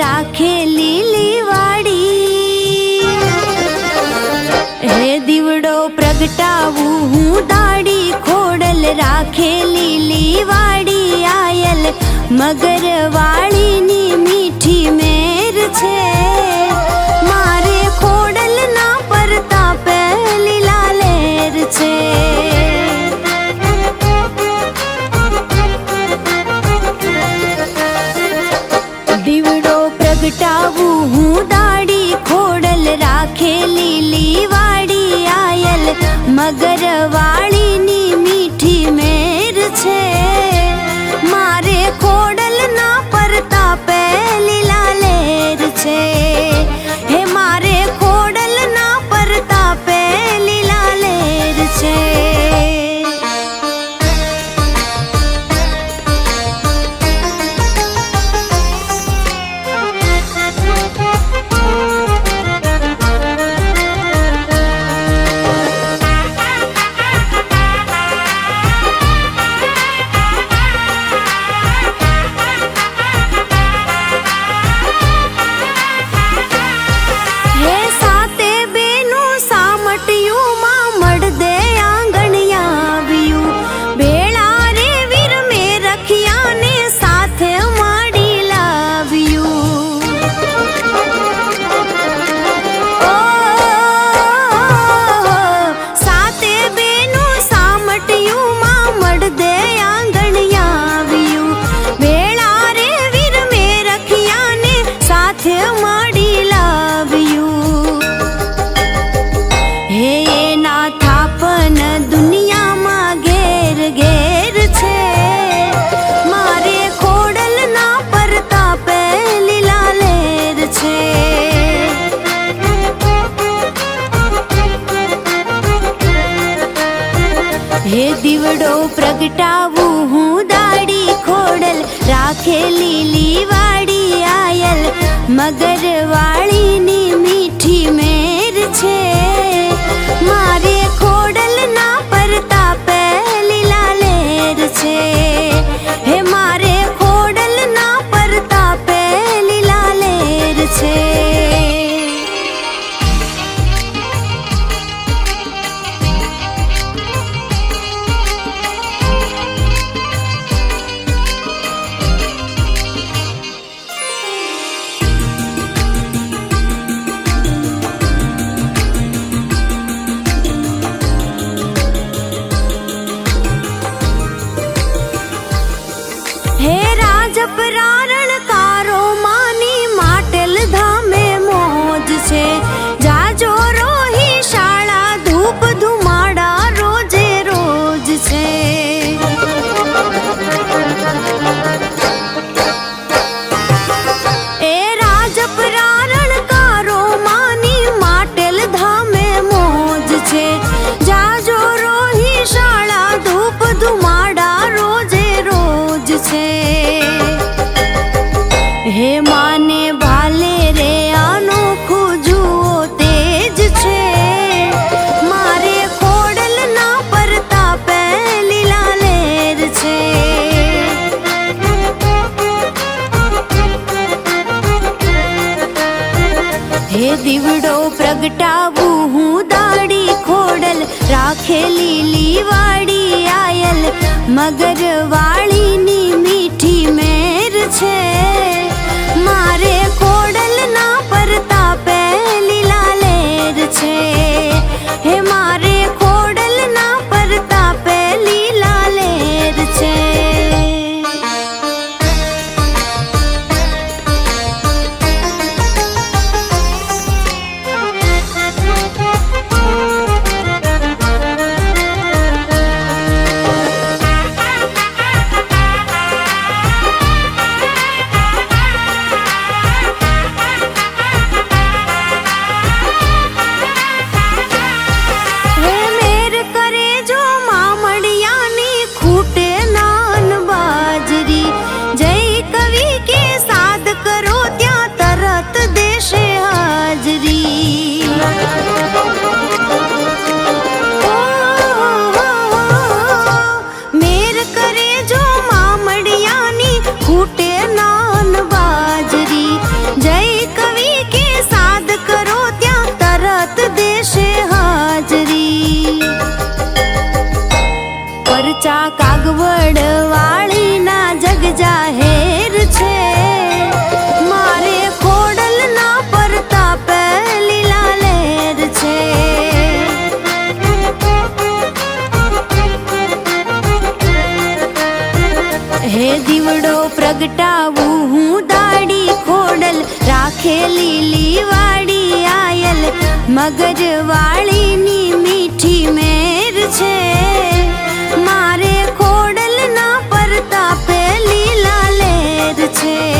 રાખે લીલી વાડી હે દીવડો પ્રગટાવું હું દાડી ખોડલ રાખે લીલી વાડી આયલ મગર વાળીની મીઠી મેર છે. મારે ખોડલ ના પરતા પહેલી લાલેર છે. છૂટાવું હું દાડી ખોડલ રાખે લીલી વાડી આયલ મગર વાળીની મીઠી મેર છે મારે ખોડલ ના પરતા પહેલી લાલેર છે મરચા કાગવડ વાળીના જગ જાહેર છે. મારે ખોડલના પરતા પહેલીલા લહેર છે. હે દીવડો પ્રગટાવું હું દાડી ખોડલ, રાખે લીલી વાડી આયલ મગર વાળીની મીઠી મેર છે. લાલેર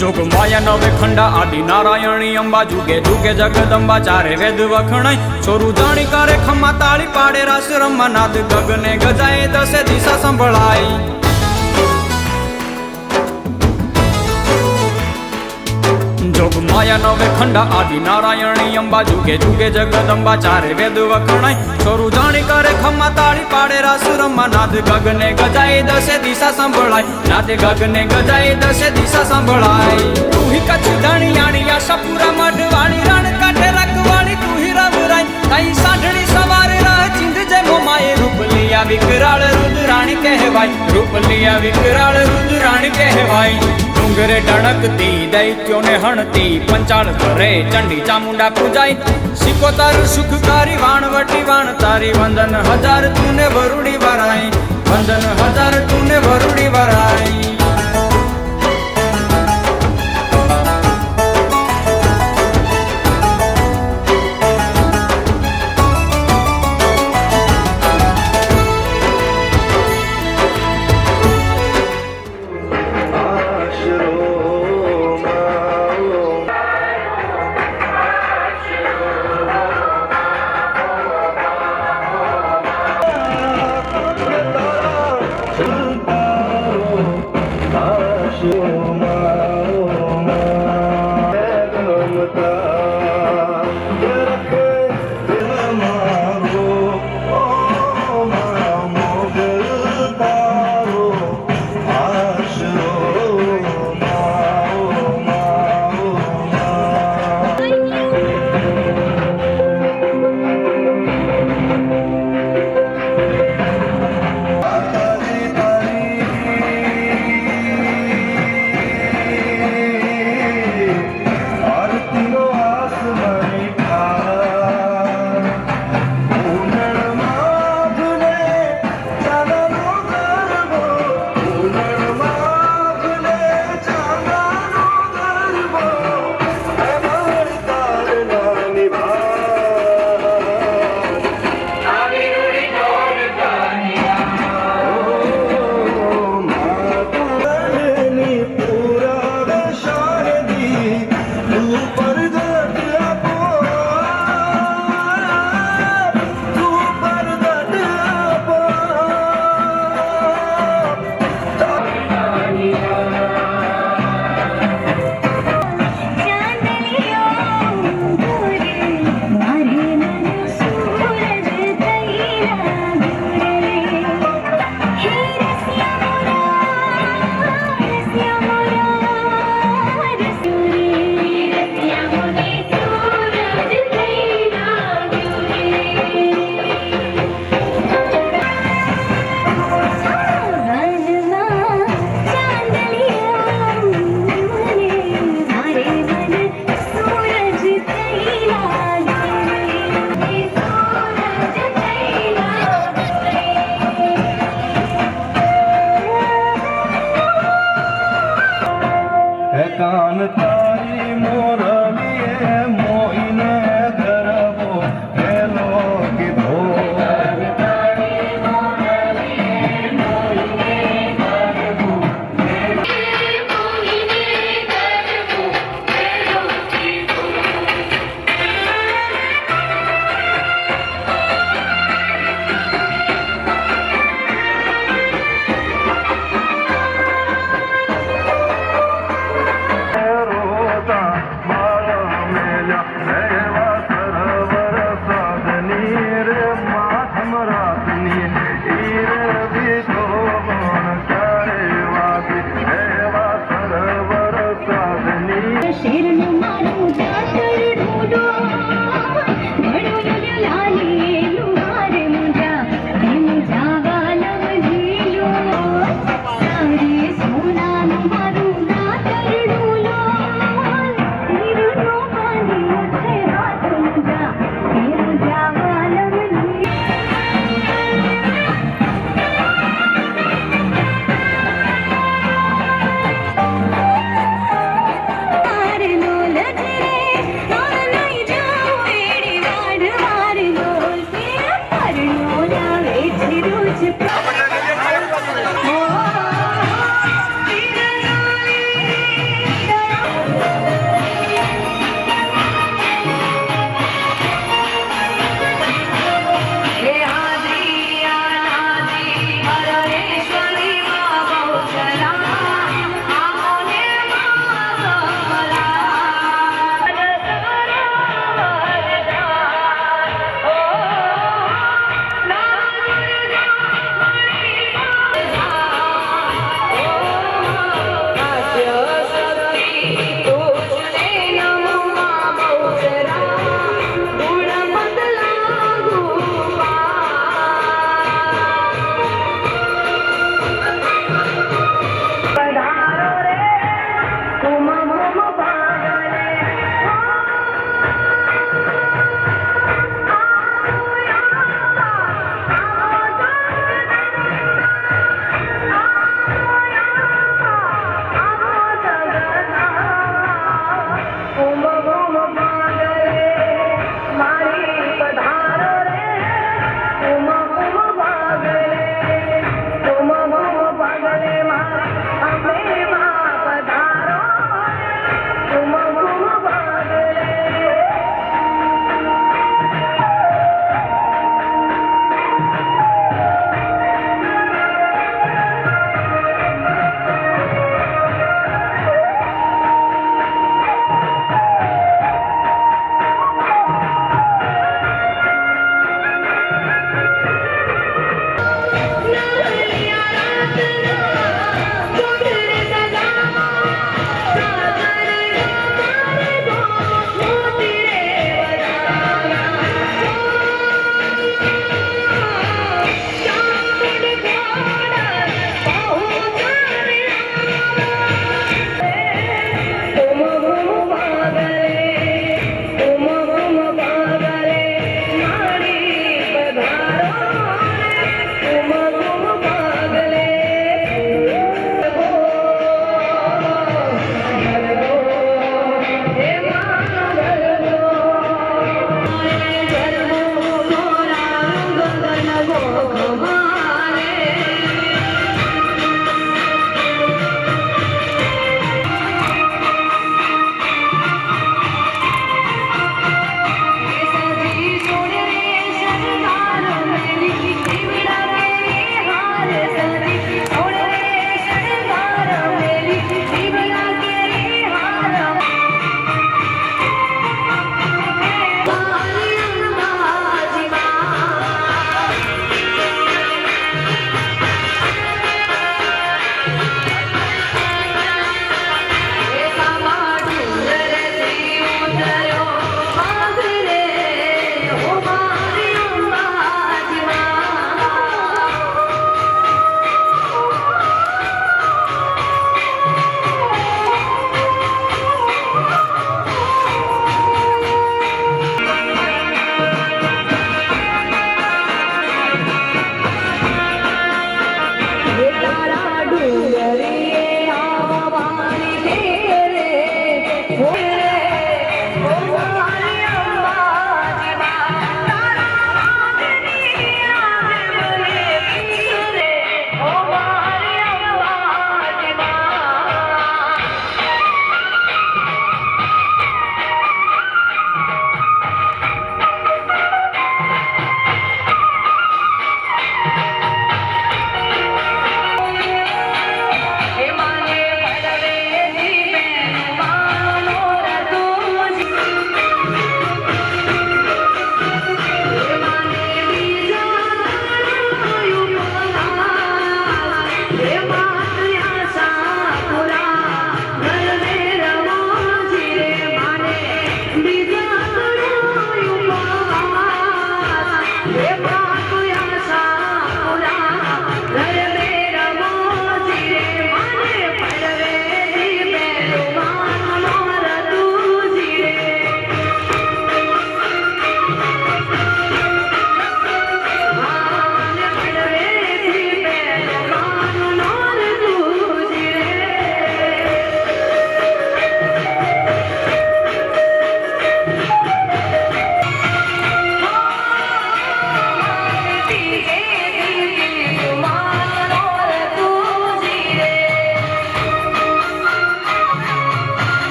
જોગ માયા નવે ખંડા આદિ નારાયણી અંબા જુગે જુગે જગદંબા, ચારે વેદ વખણાય. ચોરું જાણી કરે ખમા તાળી પાડે રાસ રમા નાદ, ગગને ગજાય દસે દિશા સંભળાય. જોગ માયા નવે ખંડા આદિ નારાયણી અંબા જુગે જુગે જગદંબા, ચારે વેદ વખણાય. ચોરું જાણી કરે ખમ્મા તાળી, પાડે રાસુરમા નાદ ગગને ગજાય દસે દિશા સંભળાય. નાદે ગગને ગજાય દસે દિશા સંભળાય. તું હી કચ્છ ધાણી આણી, આશાપુરા મઢવાણી રણ કાંઠે રખવાણી તું હી રમરાય તાઈ સાંઢણી સવારે રાહ ચિંધ જે મોમાએ રૂપલિયા વિકરાળ રુદ્રાણી કહેવાય. રૂપલિયા વિકરાળ રુદ્રાણી કહેવાય. ડુંગરે ઢણકતી દૈત્યોને હણતી, પંચાળ કરે ચંડી ચામુંડા પૂજાય. સિકોતર સુખકારી વાણવટી વાણ, તારી વંદન હજાર તુને વરુડી વરાય. વંદન હજાર તુને વરુડી વરાય. Muhammad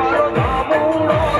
Maranamuro.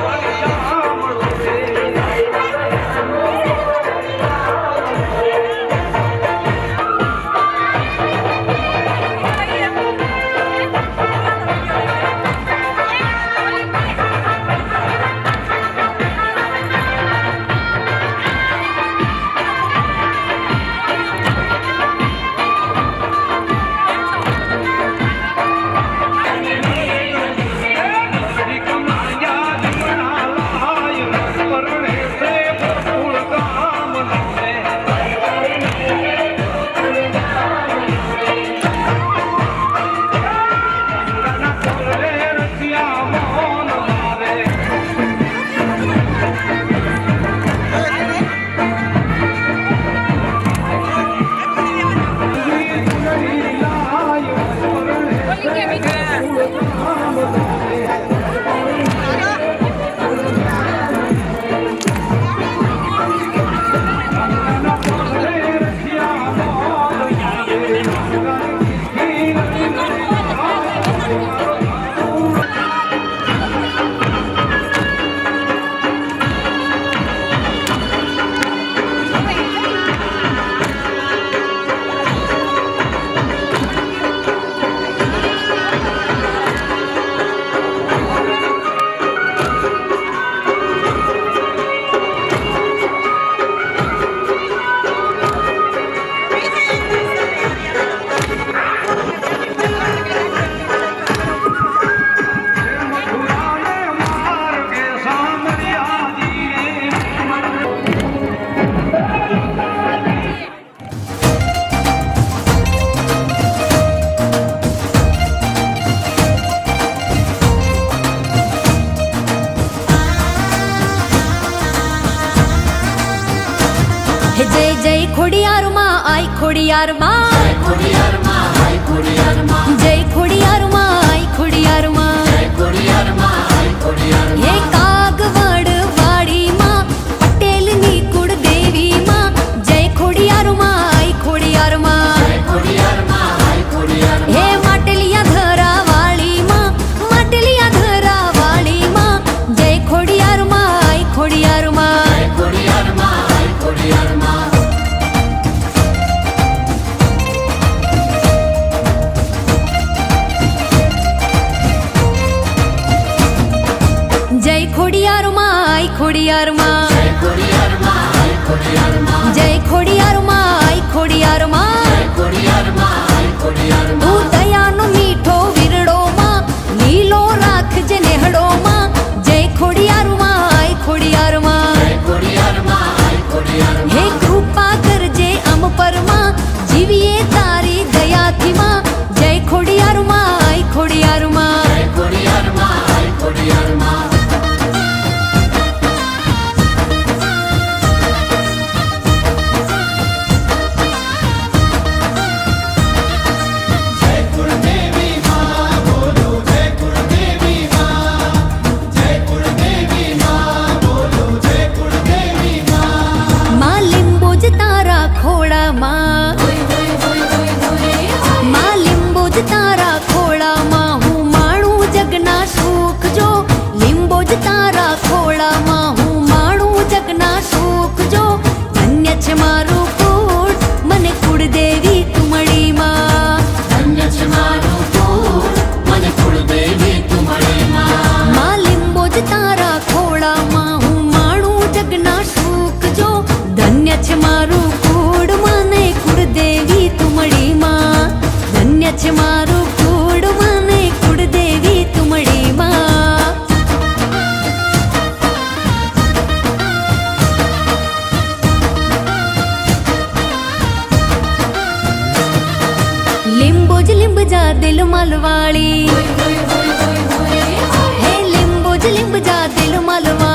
ખોડિયારમાં જય ખોડિયાર கொடியார் જા દિલ મલવાળી હે લીંબુ જ લીંબ જા દિલ મલવાળી